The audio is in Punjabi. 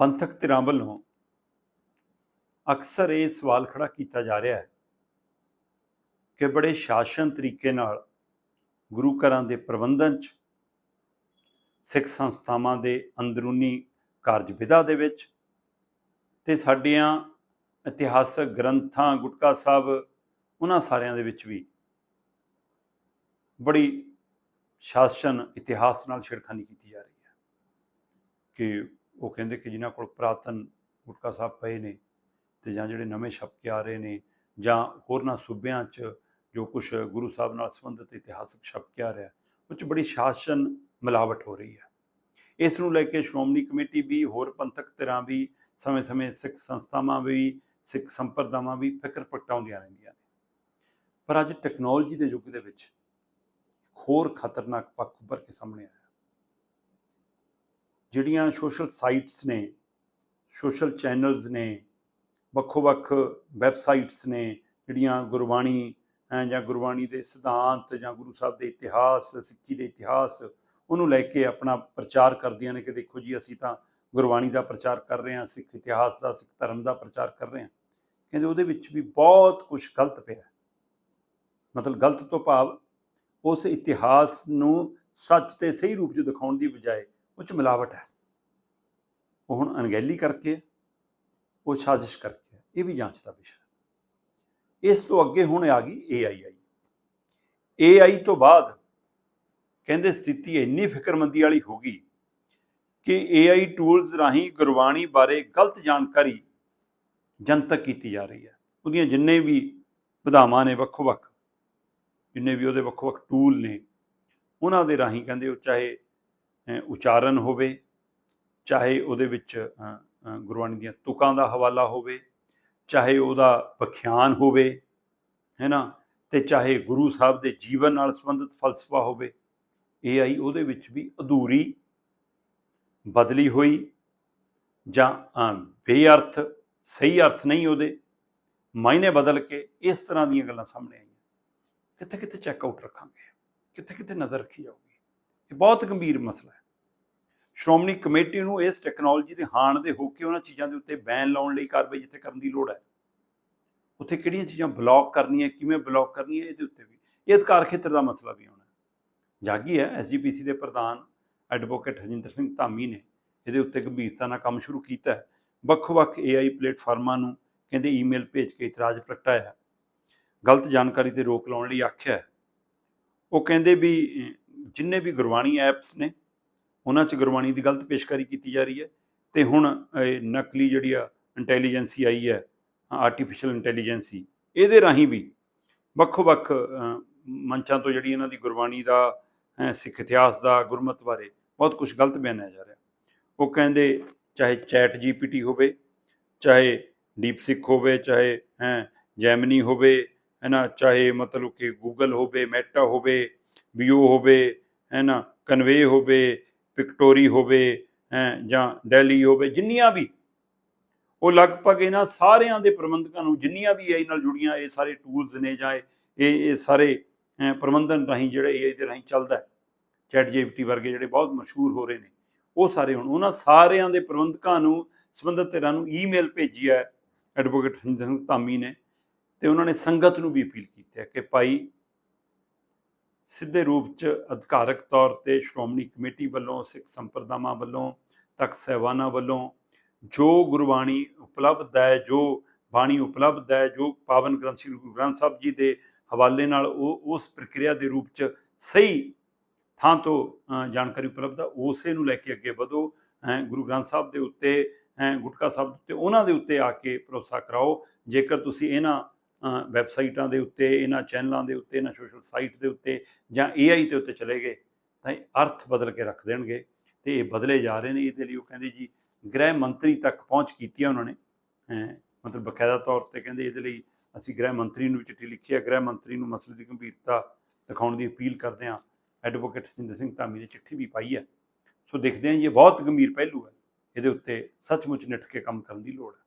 ਪੰਥਕ ਧਿਰਾਂ ਵੱਲੋਂ ਅਕਸਰ ਇਹ ਸਵਾਲ ਖੜਾ ਕੀਤਾ ਜਾ ਰਿਹਾ ਹੈ ਕਿ ਬੜੇ ਸ਼ਾਸਨ ਤਰੀਕੇ ਨਾਲ ਗੁਰੂ ਘਰਾਂ ਦੇ ਪ੍ਰਬੰਧਨ 'ਚ, ਸਿੱਖ ਸੰਸਥਾਵਾਂ ਦੇ ਅੰਦਰੂਨੀ ਕਾਰਜ ਵਿਧਾ ਦੇ ਵਿੱਚ ਤੇ ਸਾਡੀਆਂ ਇਤਿਹਾਸਕ ਗ੍ਰੰਥਾਂ, ਗੁਟਕਾ ਸਾਹਿਬ, ਉਹਨਾਂ ਸਾਰਿਆਂ ਦੇ ਵਿੱਚ ਵੀ ਬੜੀ ਸ਼ਾਸਨ ਇਤਿਹਾਸ ਨਾਲ ਛੇੜਖਾਨੀ ਕੀਤੀ ਜਾ ਰਹੀ ਹੈ ਕਿ ਉਹ ਕਹਿੰਦੇ ਕਿ ਜਿਨ੍ਹਾਂ ਕੋਲ ਪੁਰਾਤਨ ਗੁਟਕਾ ਸਾਹਿਬ ਪਏ ਨੇ ਤੇ ਜਾਂ ਜਿਹੜੇ ਨਵੇਂ ਛਪ ਆ ਰਹੇ ਨੇ ਜਾਂ ਹੋਰਨਾਂ ਸੂਬਿਆਂ 'ਚ ਜੋ ਕੁਝ ਗੁਰੂ ਸਾਹਿਬ ਨਾਲ ਸੰਬੰਧਿਤ ਇਤਿਹਾਸਕ ਛਪ ਆ ਰਿਹਾ, ਉਹ 'ਚ ਬੜੀ ਸ਼ਾਸਨ ਮਿਲਾਵਟ ਹੋ ਰਹੀ ਹੈ। ਇਸ ਨੂੰ ਲੈ ਕੇ ਸ਼੍ਰੋਮਣੀ ਕਮੇਟੀ ਵੀ, ਹੋਰ ਪੰਥਕ ਧਿਰਾਂ ਵੀ, ਸਮੇਂ-ਸਮੇਂ ਸਿੱਖ ਸੰਸਥਾਵਾਂ ਵੀ, ਸਿੱਖ ਸੰਪਰਦਾਵਾਂ ਵੀ ਫਿਕਰ ਪ੍ਰਗਟਾਉਂਦੀਆਂ ਰਹਿੰਦੀਆਂ ਨੇ। ਪਰ ਅੱਜ ਟੈਕਨੋਲੋਜੀ ਦੇ ਯੁੱਗ ਦੇ ਵਿੱਚ ਹੋਰ ਖਤਰਨਾਕ ਪੱਖ ਉੱਭਰ ਕੇ ਸਾਹਮਣੇ ਆਇਆ। ਜਿਹੜੀਆਂ ਸੋਸ਼ਲ ਸਾਈਟਸ ਨੇ, ਸੋਸ਼ਲ ਚੈਨਲਸ ਨੇ, ਵੱਖੋ-ਵੱਖ ਵੈਬਸਾਈਟਸ ਨੇ, ਜਿਹੜੀਆਂ ਗੁਰਬਾਣੀ ਜਾਂ ਗੁਰਬਾਣੀ ਦੇ ਸਿਧਾਂਤ, ਜਾਂ ਗੁਰੂ ਸਾਹਿਬ ਦੇ ਇਤਿਹਾਸ, ਸਿੱਖੀ ਦੇ ਇਤਿਹਾਸ, ਉਹਨੂੰ ਲੈ ਕੇ ਆਪਣਾ ਪ੍ਰਚਾਰ ਕਰਦੀਆਂ ਨੇ ਕਿ ਦੇਖੋ ਜੀ, ਅਸੀਂ ਤਾਂ ਗੁਰਬਾਣੀ ਦਾ ਪ੍ਰਚਾਰ ਕਰ ਰਹੇ ਹਾਂ, ਸਿੱਖ ਇਤਿਹਾਸ ਦਾ, ਸਿੱਖ ਧਰਮ ਦਾ ਪ੍ਰਚਾਰ ਕਰ ਰਹੇ ਹਾਂ। ਕਹਿੰਦੇ ਉਹਦੇ ਵਿੱਚ ਵੀ ਬਹੁਤ ਕੁਝ ਗਲਤ ਪਿਆ ਮਤਲਬ ਗਲਤ ਤੋਂ ਭਾਵ ਉਸ ਇਤਿਹਾਸ ਨੂੰ ਸੱਚ ਤੇ ਸਹੀ ਰੂਪ 'ਚ ਦਿਖਾਉਣ ਦੀ ਬਜਾਏ ਉਹ 'ਚ ਮਿਲਾਵਟ ਹੈ। ਉਹ ਹੁਣ ਅਣਗਹਿਲੀ ਕਰਕੇ, ਉਹ ਸਾਜ਼ਿਸ਼ ਕਰਕੇ ਇਹ ਵੀ ਜਾਂਚ ਦਾ ਵਿਸ਼ਾ ਹੈ। ਇਸ ਤੋਂ ਅੱਗੇ ਹੁਣ ਆ ਗਈ ਏਆਈ ਆਈ ਏਆਈ ਤੋਂ ਬਾਅਦ ਕਹਿੰਦੇ ਸਥਿਤੀ ਇੰਨੀ ਫਿਕਰਮੰਦੀ ਵਾਲੀ ਹੋ ਗਈ ਕਿ ਏਆਈ ਟੂਲਸ ਰਾਹੀਂ ਗੁਰਬਾਣੀ ਬਾਰੇ ਗਲਤ ਜਾਣਕਾਰੀ ਜਨਤਕ ਕੀਤੀ ਜਾ ਰਹੀ ਹੈ। ਉਹਦੀਆਂ ਜਿੰਨੇ ਵੀ ਵਿਧਾਵਾਂ ਨੇ ਵੱਖੋ-ਵੱਖ, ਜਿੰਨੇ ਵੀ ਉਹਦੇ ਵੱਖੋ-ਵੱਖ ਟੂਲ ਨੇ, ਉਹਨਾਂ ਦੇ ਰਾਹੀਂ ਕਹਿੰਦੇ ਉਹ ਚਾਹੇ ਉਚਾਰਨ ਹੋਵੇ, ਚਾਹੇ ਉਹਦੇ ਵਿੱਚ ਗੁਰਬਾਣੀ ਦੀਆਂ ਤੁਕਾਂ ਦਾ ਹਵਾਲਾ ਹੋਵੇ, ਚਾਹੇ ਉਹਦਾ ਵਿਖਿਆਨ ਹੋਵੇ, ਹੈ ਨਾ? ਤੇ ਚਾਹੇ ਗੁਰੂ ਸਾਹਿਬ ਦੇ ਜੀਵਨ ਨਾਲ ਸੰਬੰਧਿਤ ਫਲਸਫਾ ਹੋਵੇ ਇਹ ਆਈ ਉਹਦੇ ਵਿੱਚ ਵੀ ਅਧੂਰੀ ਬਦਲੀ ਹੋਈ ਜਾਂ ਬੇਅਰਥ, ਸਹੀ ਅਰਥ ਨਹੀਂ ਉਹਦੇ, ਮਾਇਨੇ ਬਦਲ ਕੇ ਇਸ ਤਰ੍ਹਾਂ ਦੀਆਂ ਗੱਲਾਂ ਸਾਹਮਣੇ ਆਈਆਂ। ਕਿੱਥੇ ਕਿੱਥੇ ਚੈੱਕ ਆਊਟ ਰੱਖਾਂਗੇ? ਕਿੱਥੇ ਕਿੱਥੇ ਨਜ਼ਰ ਰੱਖੀ ਜਾਊਗੀ? ਇਹ ਬਹੁਤ ਗੰਭੀਰ ਮਸਲਾ ਹੈ। ਸ਼੍ਰੋਮਣੀ ਕਮੇਟੀ ਨੂੰ ਇਸ ਟੈਕਨੋਲੋਜੀ ਦੇ ਹਾਣ ਦੇ ਹੋ ਕੇ ਉਹਨਾਂ ਚੀਜ਼ਾਂ ਦੇ ਉੱਤੇ ਬੈਨ ਲਾਉਣ ਲਈ ਕਾਰਵਾਈ ਜਿੱਥੇ ਕਰਨ ਦੀ ਲੋੜ ਹੈ। ਉੱਥੇ ਕਿਹੜੀਆਂ ਚੀਜ਼ਾਂ ਬਲੌਕ ਕਰਨੀਆਂ, ਕਿਵੇਂ ਬਲੌਕ ਕਰਨੀਆਂ, ਇਹਦੇ ਉੱਤੇ ਵੀ। ਇਹ ਅਧਿਕਾਰ ਖੇਤਰ ਦਾ ਮਸਲਾ ਵੀ ਆਉਣਾ। ਜਾਗੀ ਹੈ ਐਸਜੀਪੀਸੀ ਦੇ ਪ੍ਰਧਾਨ ਐਡਵੋਕੇਟ ਹਰਜਿੰਦਰ ਸਿੰਘ ਧਾਮੀ ਨੇ ਇਹਦੇ ਉੱਤੇ ਗੰਭੀਰਤਾ ਨਾਲ ਕੰਮ ਸ਼ੁਰੂ ਕੀਤਾ ਹੈ। ਵੱਖ-ਵੱਖ AI ਪਲੇਟਫਾਰਮਾਂ ਨੂੰ ਕਹਿੰਦੇ ਈਮੇਲ ਭੇਜ ਕੇ ਇਤਰਾਜ਼ ਪ੍ਰਗਟਾਇਆ ਗਲਤ ਜਾਣਕਾਰੀ ਤੇ ਰੋਕ ਲਾਉਣ ਲਈ ਆਖਿਆ ਉਹ ਕਹਿੰਦੇ ਵੀ ਜਿੰਨੇ ਵੀ ਗੁਰਬਾਣੀ ਐਪਸ ਨੇ ਉਹਨਾਂ 'ਚ ਗੁਰਬਾਣੀ ਦੀ ਗਲਤ ਪੇਸ਼ਕਾਰੀ ਕੀਤੀ ਜਾ ਰਹੀ ਹੈ ਤੇ ਹੁਣ ਇਹ ਨਕਲੀ ਜਿਹੜੀ ਆ ਇੰਟੈਲੀਜੈਂਸੀ ਆਈ ਹੈ ਆਰਟੀਫੀਸ਼ੀਅਲ ਇੰਟੈਲੀਜੈਂਸੀ ਇਹਦੇ ਰਾਹੀਂ ਵੀ ਵੱਖੋ-ਵੱਖ ਮੰਚਾਂ ਤੋਂ ਜਿਹੜੀ ਇਹਨਾਂ ਦੀ ਗੁਰਬਾਣੀ ਦਾ ਅਹ, ਸਿੱਖ ਇਤਿਹਾਸ ਦਾ ਗੁਰਮਤ ਬਾਰੇ ਬਹੁਤ ਕੁਝ ਗਲਤ ਬਿਆਨਿਆ ਜਾ ਰਿਹਾ। ਉਹ ਕਹਿੰਦੇ ਚਾਹੇ ਚੈਟ ਜੀਪੀਟੀ ਹੋਵੇ ਚਾਹੇ ਡੀਪ ਸਿੱਖ ਹੋਵੇ ਚਾਹੇ ਹੈ ਜੈਮਨੀ ਹੋਵੇ ਹੈ ਨਾ ਚਾਹੇ ਮਤਲਬ ਕਿ ਗੂਗਲ ਹੋਵੇ ਮੈਟਾ ਹੋਵੇ ਵੀਓ ਹੋਵੇ ਹੈ ਨਾ ਕਨਵੇ ਹੋਵੇ ਪਿਕਟੋਰੀ ਹੋਵੇ ਜਾਂ ਡੈਲੀ ਹੋਵੇ, ਜਿੰਨੀਆਂ ਵੀ, ਉਹ ਲਗਭਗ ਇਹਨਾਂ ਸਾਰਿਆਂ ਦੇ ਪ੍ਰਬੰਧਕਾਂ ਨੂੰ ਜਿੰਨੀਆਂ ਵੀ AI ਨਾਲ ਜੁੜੀਆਂ, ਇਹ ਸਾਰੇ ਟੂਲਸ ਨੇ ਜਾਂ ਇਹ ਇਹ ਸਾਰੇ ਪ੍ਰਬੰਧਨ ਰਾਹੀਂ ਜਿਹੜੇ AI ਦੇ ਰਾਹੀਂ ਚੱਲਦਾ ਹੈ। ਚੈਟ ਜੀਪੀਟੀ ਵਰਗੇ ਜਿਹੜੇ ਬਹੁਤ ਮਸ਼ਹੂਰ ਹੋ ਰਹੇ ਨੇ, ਉਹ ਸਾਰੇ ਹੁਣ ਉਹਨਾਂ ਸਾਰਿਆਂ ਦੇ ਪ੍ਰਬੰਧਕਾਂ ਨੂੰ, ਸੰਬੰਧਿਤ ਧਿਰਾਂ ਨੂੰ ਈਮੇਲ ਭੇਜੀ ਹੈ ਐਡਵੋਕੇਟ ਹਰਿੰਦਰ ਸਿੰਘ ਧਾਮੀ ਨੇ, ਤੇ ਉਹਨਾਂ ਨੇ ਸੰਗਤ ਨੂੰ ਵੀ ਅਪੀਲ ਕੀਤੀ ਹੈ ਕਿ ਭਾਈ ਸਿੱਧੇ ਰੂਪ 'ਚ ਅਧਿਕਾਰਕ ਤੌਰ ਤੇ ਸ਼੍ਰੋਮਣੀ ਕਮੇਟੀ ਵੱਲੋਂ ਸਿੱਖ ਸੰਪਰਦਾਵਾਂ ਵੱਲੋਂ ਤਖਤ ਸਹਿਬਾਨਾਂ ਵੱਲੋਂ ਜੋ ਗੁਰਬਾਣੀ ਉਪਲਬਧ ਹੈ ਜੋ ਬਾਣੀ ਉਪਲਬਧ ਹੈ ਜੋ ਪਾਵਨ ਗ੍ਰੰਥ ਸ੍ਰੀ ਗੁਰੂ ਗ੍ਰੰਥ ਸਾਹਿਬ ਜੀ ਦੇ ਹਵਾਲੇ ਨਾਲ ਉਹ ਉਸ ਪ੍ਰਕਿਰਿਆ ਦੇ ਰੂਪ 'ਚ ਸਹੀ ਥਾਂ ਤੋਂ ਜਾਣਕਾਰੀ ਉਪਲਬਧ ਹੈ ਉਸੇ ਨੂੰ ਲੈ ਕੇ ਅੱਗੇ ਵਧੋ ਅ, ਗੁਰੂ ਗ੍ਰੰਥ ਸਾਹਿਬ ਦੇ ਉੱਤੇ ਗੁਟਕਾ ਸਾਹਿਬ ਦੇ ਉੱਤੇ ਉਹਨਾਂ ਦੇ ਉੱਤੇ ਆ ਕੇ ਭਰੋਸਾ ਕਰਾਓ। ਜੇਕਰ ਤੁਸੀਂ ਇਹਨਾਂ ਵੈਬਸਾਈਟਾਂ ਦੇ ਉੱਤੇ, ਇਹਨਾਂ ਚੈਨਲਾਂ ਦੇ ਉੱਤੇ, ਇਹਨਾਂ ਸੋਸ਼ਲ ਸਾਈਟ ਦੇ ਉੱਤੇ ਜਾਂ AI ਦੇ ਉੱਤੇ ਚਲੇ ਗਏ, ਤਾਂ ਇਹ ਅਰਥ ਬਦਲ ਕੇ ਰੱਖ ਦੇਣਗੇ ਤੇ ਇਹ ਬਦਲੇ ਜਾ ਰਹੇ ਨੇ। ਇਹਦੇ ਲਈ ਉਹ ਕਹਿੰਦੇ ਜੀ, ਗ੍ਰਹਿ ਮੰਤਰੀ ਤੱਕ ਪਹੁੰਚ ਕੀਤੀ ਹੈ ਉਹਨਾਂ ਨੇ। ਮਤਲਬ ਬਕਾਇਦਾ ਤੌਰ ਤੇ ਕਹਿੰਦੇ ਇਹਦੇ ਲਈ ਅਸੀਂ ਗ੍ਰਹਿ ਮੰਤਰੀ ਨੂੰ ਵੀ ਚਿੱਠੀ ਲਿਖੀ ਹੈ ਗ੍ਰਹਿ ਮੰਤਰੀ ਨੂੰ ਮਸਲੇ ਦੀ ਗੰਭੀਰਤਾ ਦਿਖਾਉਣ ਦੀ ਅਪੀਲ ਕਰਦੇ ਹਾਂ। ਐਡਵੋਕੇਟ ਜਿੰਦਰ ਸਿੰਘ ਧਾਮੀ ਨੇ ਚਿੱਠੀ ਵੀ ਪਾਈ ਹੈ ਸੋ ਦੇਖਦੇ ਹਾਂ ਜੀ, ਇਹ ਬਹੁਤ ਗੰਭੀਰ ਪਹਿਲੂ ਹੈ। ਇਹਦੇ ਉੱਤੇ ਸੱਚਮੁੱਚ ਨਿੱਠ ਕੇ ਕੰਮ ਕਰਨ ਦੀ ਲੋੜ ਹੈ।